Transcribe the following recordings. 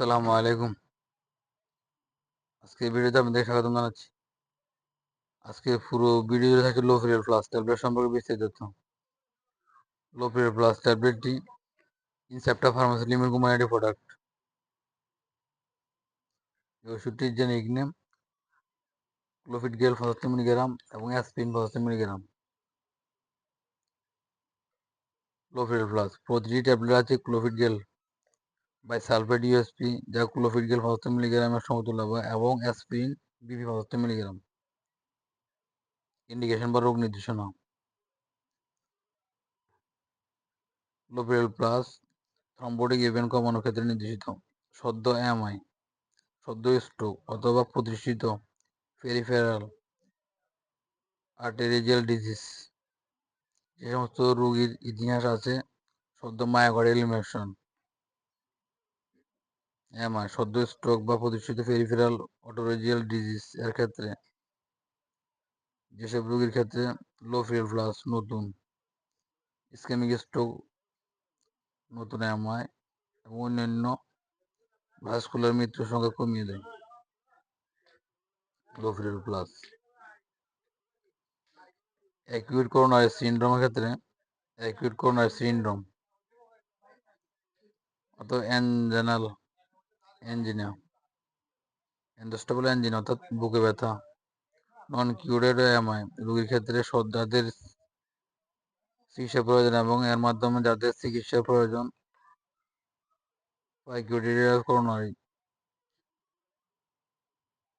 আসসালামু আলাইকুম। আজকে ভিডিওতে আপনাদের স্বাগতম জানাচ্ছি। আজকে পুরো ভিডিও থাকছে লো ফিরিয়াল প্লাস ট্যাবলেট সম্পর্কে বিস্তারিত লো ফিরিয়াল প্লাস ট্যাবলেটটি ইনসেপ্টা ফার্মাসি লিমিটেড কোম্পানির প্রোডাক্ট এই ওষুধটির যে নেম ক্লোফিট গেল পঁচাত্তর মিলিগ্রাম এবং অ্যাসপিন পঁচাত্তর মিলিগ্রাম লো প্লাস প্রতিটি ট্যাবলেট আছে ক্লোফিট গেল বাই সালফেট ইউএসপি যা ক্লোফিট গেল পঁচাত্তর মিলিগ্রামের সমতুল্য এবং অ্যাসপিরিন বিপি পঁচাত্তর মিলিগ্রাম ইন্ডিকেশন বা রোগ নির্দেশনা। লোপেল প্লাস থ্রম্বোটিক ইভেন্ট কমানোর ক্ষেত্রে নির্দেশিত। সদ্য এমআই সদ্য স্ট্রোক অথবা প্রতিষ্ঠিত ফেরিফেরাল আর্টেরিজিয়াল ডিজিজ যে সমস্ত রোগীর ইতিহাস আছে। সদ্য মায়াগড় এলিমিনেশন এমআই সদ্য স্ট্রোক বা প্রতিষ্ঠিত ফেরিফেরাল অটোরেজিয়াল ডিজিজ এর ক্ষেত্রে যেসব রোগীর ক্ষেত্রে লো ফিল প্লাস নতুন স্কেমিক স্ট্রোক নতুন এমআই এবং অন্যান্য ভাস্কুলার মৃত্যুর সংখ্যা কমিয়ে দেয়। লো ফিল প্লাস অ্যাকিউট করোনারি সিন্ড্রোমের ক্ষেত্রে অ্যাকিউট করোনারি সিন্ড্রোম অথবা অ্যানজেনাল অ্যাঞ্জিনা এন্ডোস্টাবল অ্যাঞ্জিনা অর্থাৎ বুকে ব্যথা। নন কিউরেড এমআই। রোগীর ক্ষেত্রে যাদের চিকিৎসা প্রয়োজন এবং এর মাধ্যমে যাদের চিকিৎসা প্রয়োজন পাইকিউরিয়াল করোনারি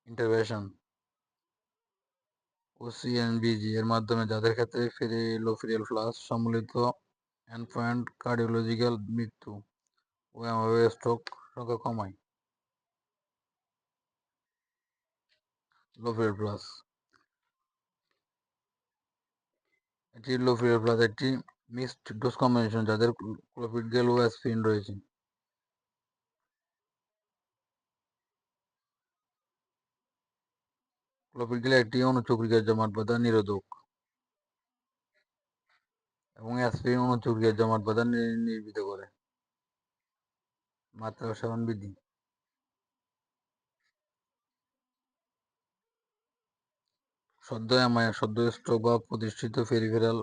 ইন্টারভেনশন ওসিএনবিজি এর মাধ্যমে যাদের ক্ষেত্রে ফিরিলোফিরিয়াল ফ্লাস সম্মিলিত এনফ্যান্ট কার্ডিওলজিক্যাল মৃত্যু ও স্ট্রোক সংখ্যা কমায়। লোফিরিয়াল প্লাস এটি লোফিরিয়াল প্লাস একটি মিক্সড ডোজ কম্বিনেশন যাদের ক্লোপিডগেল ও অ্যাসপিরিন রয়েছে। ক্লোপিডগেল একটি অনুচক্রিকার জমাট বাঁধা নিরোধক এবং অ্যাসপিরিন অনুচক্রিকার জমাট বাঁধা নির্বিত করে। মাত্রা সেবন বৃদ্ধি। সদ্য এমআই সদ্য স্ট্রোক বা প্রতিষ্ঠিত ফেরিফেরাল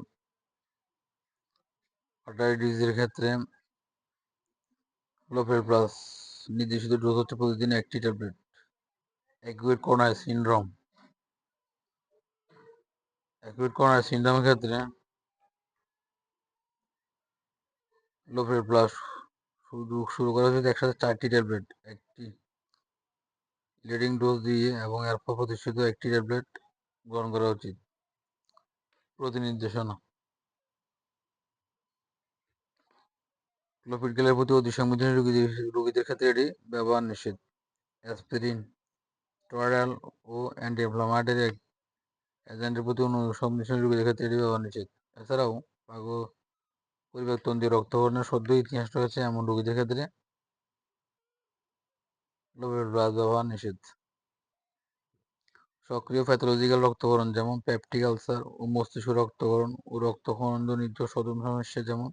আর্টারি ক্ষেত্রে লোফের প্লাস নির্দেশিত ডোজ হচ্ছে প্রতিদিন একটি tablet acute coronary syndrome acute coronary সিনড্রোমের ক্ষেত্রে লোফের প্লাস শুরু শুরু করা হয়েছে একসাথে চারটি ট্যাবলেট একটি লিডিং ডোজ দিয়ে এবং এরপর প্রতিষ্ঠিত একটি ট্যাবলেট গ্রহণ করা উচিত। প্রতি নির্দেশনা ক্লোপিডগেলের প্রতি অতি সংবেদনশীল রোগীদের রোগীদের ক্ষেত্রে এটি ব্যবহার নিষেধ। অ্যাসপিরিন টোয়ারাল ও অ্যান্টি ইনফ্লামেটরি এজেন্টের প্রতি সংবেদনশীল রোগীদের ক্ষেত্রে এটি ব্যবহার নিষেধ। এছাড়াও পাগ পরিবর্তন দিয়ে রক্তকরণের সদ্য ইতিহাস রয়েছে এমন রোগীদের ক্ষেত্রে। ব্যবহার নিষেধ। সক্রিয় প্যাথোলজিক্যাল রক্তকরণ যেমন পেপটিক আলসার ও মস্তিষ্ক রক্তকরণ ও রক্তখণ্ডজনিত সদন সমস্যা যেমন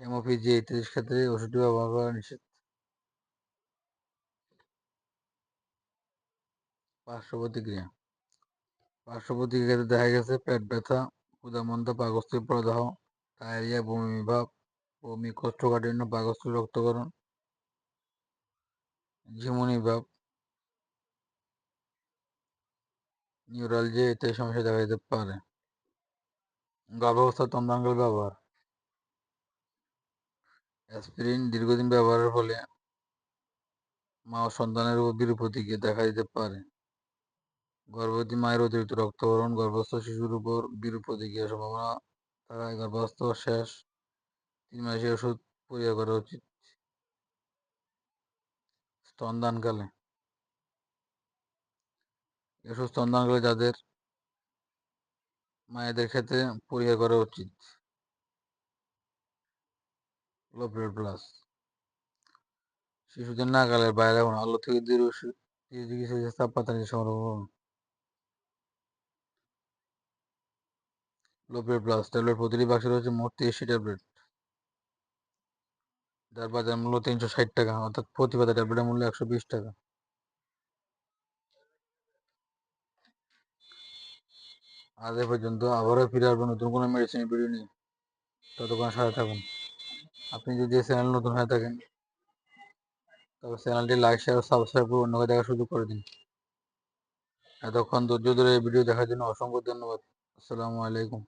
হেমোফিজি ইত্যাদির ক্ষেত্রে ওষুধটি ব্যবহার করা নিষেধ। পার্শ্ব প্রতিক্রিয়া পার্শ্ব দেখা গেছে পেট ব্যথা উদামন্ত পাকস্থলী প্রদাহ, ডায়রিয়া, বমি ভাব বমি, কোষ্ঠকাঠিন্য, পাকস্থলী রক্তকরণ ঝিমুনি ভাব নিউরালজিয়া ইত্যাদি সমস্যা দেখা যেতে পারে। গর্ভাবস্থা তন্দ্রাঙ্গল ব্যবহার। অ্যাসপিরিন দীর্ঘদিন ব্যবহারের ফলে মা ও সন্তানের উপর বিরূপ প্রতিক্রিয়া দেখা দিতে পারে। গর্ভবতী মায়ের অতিরিক্ত রক্তকরণ গর্ভস্থ শিশুর উপর বিরূপ প্রতিক্রিয়ার সম্ভাবনা থাকায় গর্ভস্থ শেষ। তিন মাসের ওষুধ পরিহার করা উচিত। স্তনদানকালে এসব স্তনদানকালে যাদের মায়েদের ক্ষেত্রে পরিহার করা উচিত। লো প্লাস শিশুদের নাগালের বাইরে এখন আলো থেকে দূরে চিকিৎসা তাপমাত্রা সংরক্ষণ লো ব্লাড প্লাস ট্যাবলেট প্রতিটি বাক্সে রয়েছে মোট তেইশটি ট্যাবলেট যার বাজার মূল্য তিনশো ষাট টাকা, অর্থাৎ প্রতি পাতা ট্যাবলেটের মূল্য একশো বিশ টাকা। আজ এ পর্যন্ত আবারও ফিরে আসব নতুন কোনো মেডিসিনের ভিডিও নিয়ে। ততক্ষণ সাথে থাকুন। আপনি যদি এই চ্যানেল নতুন হয়ে থাকেন তবে চ্যানেলটি লাইক শেয়ার সাবস্ক্রাইব করে অন্যকে দেখার সুযোগ করে দিন। এতক্ষণ ধৈর্য ধরে এই ভিডিও দেখার জন্য অসংখ্য ধন্যবাদ। আসসালামু আলাইকুম।